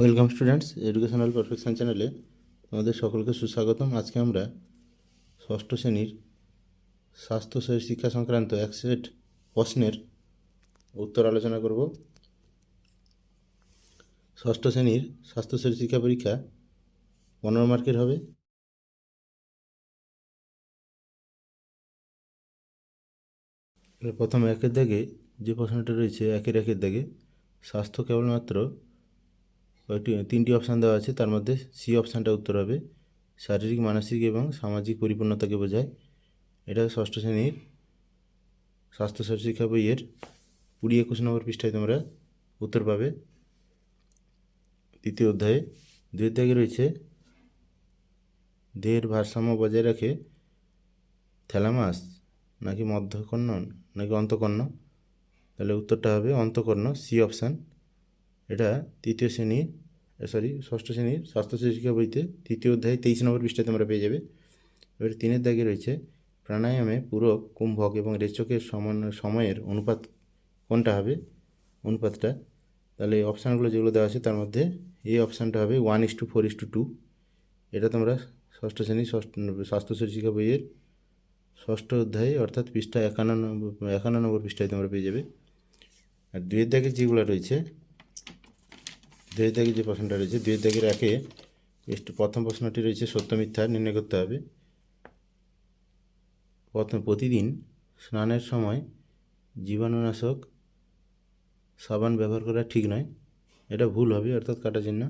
Welcome students educational perfection চ্যানেলে তোমাদের সকলকে সুস্বাগতম। আজকে আমরা ষষ্ঠ শ্রেণির স্বাস্থ্য শিক্ষা সংক্রান্ত এক সেট প্রশ্নের উত্তর আলোচনা করব। ষষ্ঠ শ্রেণির স্বাস্থ্য শিক্ষা পরীক্ষা পনেরো মার্কের হবে। প্রথম একের দাগে যে প্রশ্নটা রয়েছে, একের একের দাগে স্বাস্থ্য কেবলমাত্র তিনটি অপশান দেওয়া আছে। তার মধ্যে সি অপশানটা উত্তর হবে। শারীরিক, মানসিক এবং সামাজিক পরিপূর্ণতাকে বোঝায়। এটা ষষ্ঠ শ্রেণির স্বাস্থ্য শিক্ষা বইয়ের কুড়ি একুশ নম্বর পৃষ্ঠায় তোমরা উত্তর পাবে। তৃতীয় অধ্যায়ে দুই অধ্যায়ে রয়েছে, দেহের ভারসাম্য বজায় রাখে থ্যালামাস, নাকি মধ্যকর্ণ, নাকি অন্তকর্ণ? তাহলে উত্তরটা হবে অন্তকর্ণ সি অপশান এটা তৃতীয় শ্রেণির সরি ষষ্ঠ শ্রেণির স্বাস্থ্য শিক্ষা বইতে তৃতীয় অধ্যায় তেইশ নম্বর পৃষ্ঠায় তোমরা পেয়ে যাবে। এবার তিনের দাগে রয়েছে, প্রাণায়ামে পূরক, কুম্ভক এবং রেচকের সময়ের অনুপাত কোনটা হবে? অনুপাতটা। তাহলে অপশানগুলো যেগুলো দেওয়া আছে তার মধ্যে এই অপশানটা হবে one is two four is two two এটা তোমরা ষষ্ঠ শ্রেণির ষষ্ঠ, স্বাস্থ্য শিক্ষা বইয়ের ষষ্ঠ অধ্যায়ে অর্থাৎ পৃষ্ঠা একান্ন নম্বর একান্ন নম্বর পৃষ্ঠায় তোমরা পেয়ে যাবে। আর দুয়ের দাগে যেগুলো রয়েছে দাগে যে প্রশ্নটা রয়েছে দুয়ের দাগের একে প্রথম প্রশ্নটি রয়েছে, সত্য মিথ্যা নির্ণয় করতে হবে। প্রথম, প্রতিদিন স্নানের সময় জীবাণুনাশক সাবান ব্যবহার করা ঠিক নয়। এটা ভুল হবে, অর্থাৎ কাটা চিহ্ন।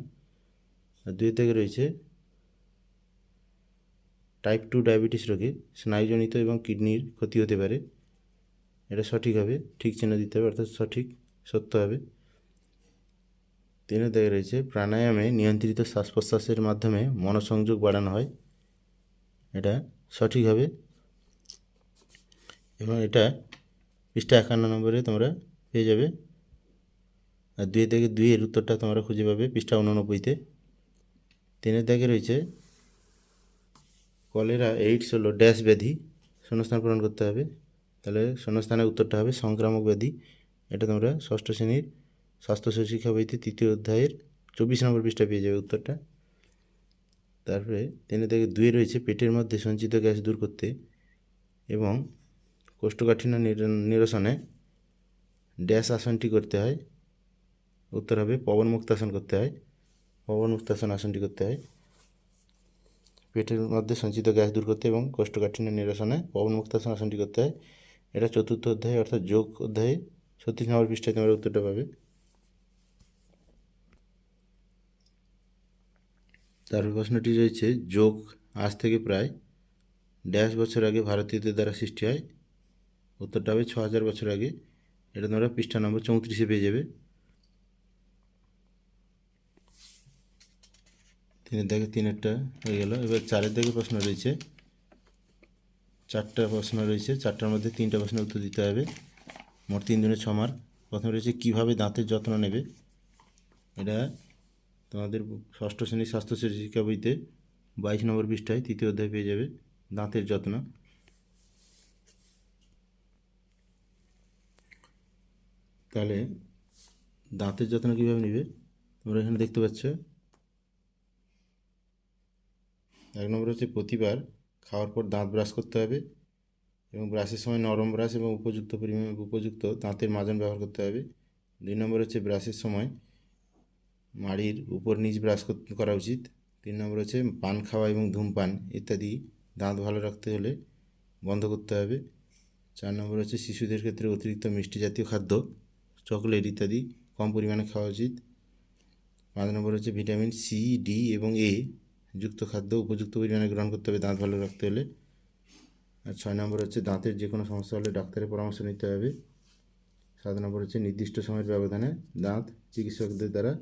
দুই থেকে রয়েছে টাইপ টু ডায়াবেটিস রোগে, স্নায়ুজনিত এবং কিডনির ক্ষতি হতে পারে। এটা সঠিক হবে, ঠিক চিহ্ন দিতে হবে, অর্থাৎ সঠিক, সত্য হবে। তিনের দাগে রয়েছে প্রাণায়ামে নিয়ন্ত্রিত শ্বাস প্রশ্বাসের মাধ্যমে মনোসংযোগ বাড়ানো হয়। এটা সঠিক হবে। এবং এটা পৃষ্ঠা একান্ন নম্বরে তোমরা পেয়ে যাবে। আর দুই থেকে দুইয়ের উত্তরটা তোমরা খুঁজে পাবে পৃষ্ঠা উননব্বইতে। তিনের দাগে রয়েছে কলেরা এইডস হলো ড্যাশ ব্যাধি, শূন্যস্থান পূরণ করতে হবে। তাহলে শূন্যস্থানের উত্তরটা হবে সংক্রামক ব্যাধি। এটা তোমরা ষষ্ঠ শ্রেণির স্বাস্থ্য শিক্ষা বইতে তৃতীয় অধ্যায়ের চব্বিশ নম্বর পৃষ্ঠা পেয়ে যাবে উত্তরটা। তারপরে তিনে থেকে দুয়ে রয়েছে পেটের মধ্যে সঞ্চিত গ্যাস দূর করতে এবং কোষ্ঠকাঠিন্য নির- নিরসনে ড্যাশ আসনটি করতে হয়। উত্তর হবে পবন মুক্তাসন করতে হয়। পবন মুক্তাসন আসনটি করতে হয়। পেটের মধ্যে সঞ্চিত গ্যাস দূর করতে এবং কোষ্ঠকাঠিন্য নিরসনে পবন মুক্তাসন আসনটি করতে হয়। এটা চতুর্থ অধ্যায় অর্থাৎ যোগ অধ্যায়ে ছত্রিশ নম্বর পৃষ্ঠায় তোমরা উত্তরটা পাবে। তারপর প্রশ্নটি রয়েছে, যোগ আজ থেকে প্রায় ড্যাশ বছর আগে ভারতীয়দের দ্বারা সৃষ্টি হয়। উত্তরটা হবে ছ হাজার বছর আগে। এটা তোমরা পৃষ্ঠা নম্বর চৌত্রিশে পেয়ে যাবে। তিনের দাগে তিনেরটা হয়ে গেল। এবার চারের দাগে প্রশ্ন রয়েছে। চারটা প্রশ্ন রয়েছে। চারটার মধ্যে তিনটা প্রশ্নের উত্তর দিতে হবে। মোট তিন দিনের ছ মার্ক। প্রথম রয়েছে, কীভাবে দাঁতের যত্ন নেবে? এটা তোমাদের ষষ্ঠ শ্রেণির স্বাস্থ্য শিক্ষা বইতে বাইশ নম্বর পৃষ্ঠায় তৃতীয় অধ্যায় পেয়ে যাবে দাঁতের যত্ন। তাহলে দাঁতের যত্ন কীভাবে নেবে? তোমরা এখানে দেখতে পাচ্ছ। এক নম্বর হচ্ছে প্রতিবার খাওয়ার পর দাঁত ব্রাশ করতে হবে এবং ব্রাশের সময় নরম ব্রাশ এবং উপযুক্ত পরিমাণ উপযুক্ত দাঁতের মাজন ব্যবহার করতে হবে। দুই নম্বর হচ্ছে ব্রাশের সময় মাড়ির উপর নিচ ব্রাশ করা উচিত। তিন নম্বর হচ্ছে পান খাওয়া এবং ধূমপান ইত্যাদি দাঁত ভালো রাখতে হলে বন্ধ করতে হবে। চার নম্বর হচ্ছে শিশুদের ক্ষেত্রে অতিরিক্ত মিষ্টি জাতীয় খাদ্য, চকলেট ইত্যাদি কম পরিমাণে খাওয়া উচিত। পাঁচ নম্বর হচ্ছে ভিটামিন সি, ডি এবং এ যুক্ত খাদ্য উপযুক্ত পরিমাণে গ্রহণ করতে হবে দাঁত ভালো রাখতে হলে। আর ছয় নম্বর হচ্ছে দাঁতের যে কোনো সমস্যা হলে ডাক্তারের পরামর্শ নিতে হবে। সাত নম্বর হচ্ছে নির্দিষ্ট সময়ের ব্যবধানে দাঁত চিকিৎসকদের দ্বারা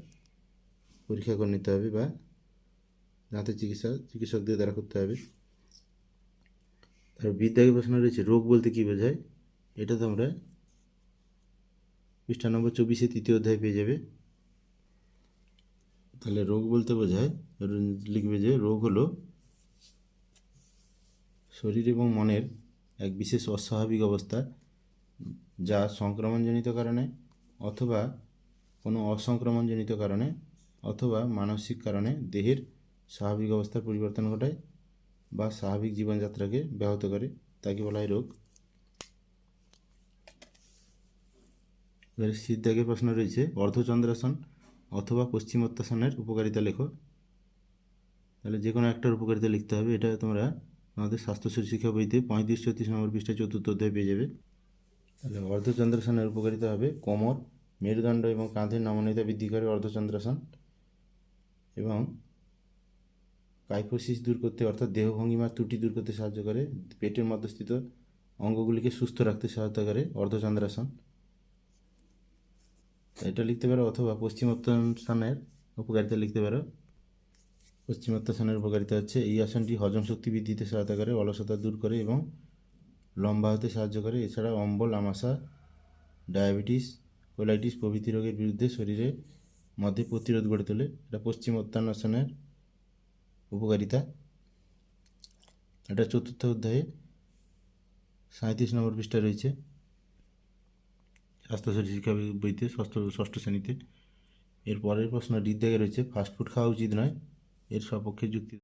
পরীক্ষা করে নিতে হবে বা দাঁতের চিকিৎসা চিকিৎসকদের দ্বারা করতে হবে। তারপর বিদ্যাকে প্রশ্ন রয়েছে, রোগ বলতে কী বোঝায়? এটা তোমরা পৃষ্ঠা নম্বর চব্বিশে তৃতীয় অধ্যায় পেয়ে যাবে। তাহলে রোগ বলতে বোঝায়, লিখবে যে রোগ হলো শরীর এবং মনের এক বিশেষ অস্বাভাবিক অবস্থা যা সংক্রমণজনিত কারণে অথবা কোনো অসংক্রমণজনিত কারণে অথবা মানসিক কারণে দেহের স্বাভাবিক অবস্থার পরিবর্তন ঘটায় বা স্বাভাবিক জীবনযাত্রাকে ব্যাহত করে, তাকে বলা হয় রোগ। এবারে সিদ্ধাগের প্রশ্ন রয়েছে, অর্ধচন্দ্রাসন অথবা পশ্চিমোত্তাসনের উপকারিতা লেখো। তাহলে যে কোনো একটার উপকারিতা লিখতে হবে, এটা তোমরা আমাদের স্বাস্থ্য শিক্ষা বইতে পঁয়ত্রিশ চৌত্রিশ নম্বর পৃষ্ঠা চতুর্থ অধ্যায় পেয়ে যাবে। তাহলে অর্ধচন্দ্রাসনের উপকারিতা হবে কোমর, মেরুদণ্ড এবং কাঁধের নমনীয়তা বৃদ্ধি করে অর্ধচন্দ্রাসন। এবং কাইফোসিস দূর করতে, অর্থাৎ দেহভঙ্গিমার ত্রুটি দূর করতে সাহায্য করে। পেটের মধ্যস্থিত অঙ্গগুলিকে সুস্থ রাখতে সহায়তা করে অর্ধচন্দ্রাসন। এটা লিখতে পারো অথবা পশ্চিমোত্তানের উপকারিতা লিখতে পারো। পশ্চিমোত্তাসনের উপকারিতা হচ্ছে এই আসনটি হজম শক্তি বৃদ্ধিতে সহায়তা করে, অলসতা দূর করে এবং লম্বা হতে সাহায্য করে। এছাড়া অম্বল, আমাশা, ডায়াবেটিস, কোলাইটিস প্রভৃতি রোগের বিরুদ্ধে শরীরের মধ্যে প্রতিরোধ গড়ে তোলে। এটা পশ্চিম পশ্চিমোত্তানাসনের উপকারিতা। এটা চতুর্থ অধ্যায়ে সাঁত্রিশ নম্বর পৃষ্ঠা রয়েছে। স্বাস্থ্য শরীর শিক্ষা বইতে ষষ্ঠ ষষ্ঠ শ্রেণীতে। এর পরের প্রশ্ন হৃদয়ে রয়েছে, ফাস্টফুড খাওয়া উচিত নয়? এর সপক্ষে যুক্তি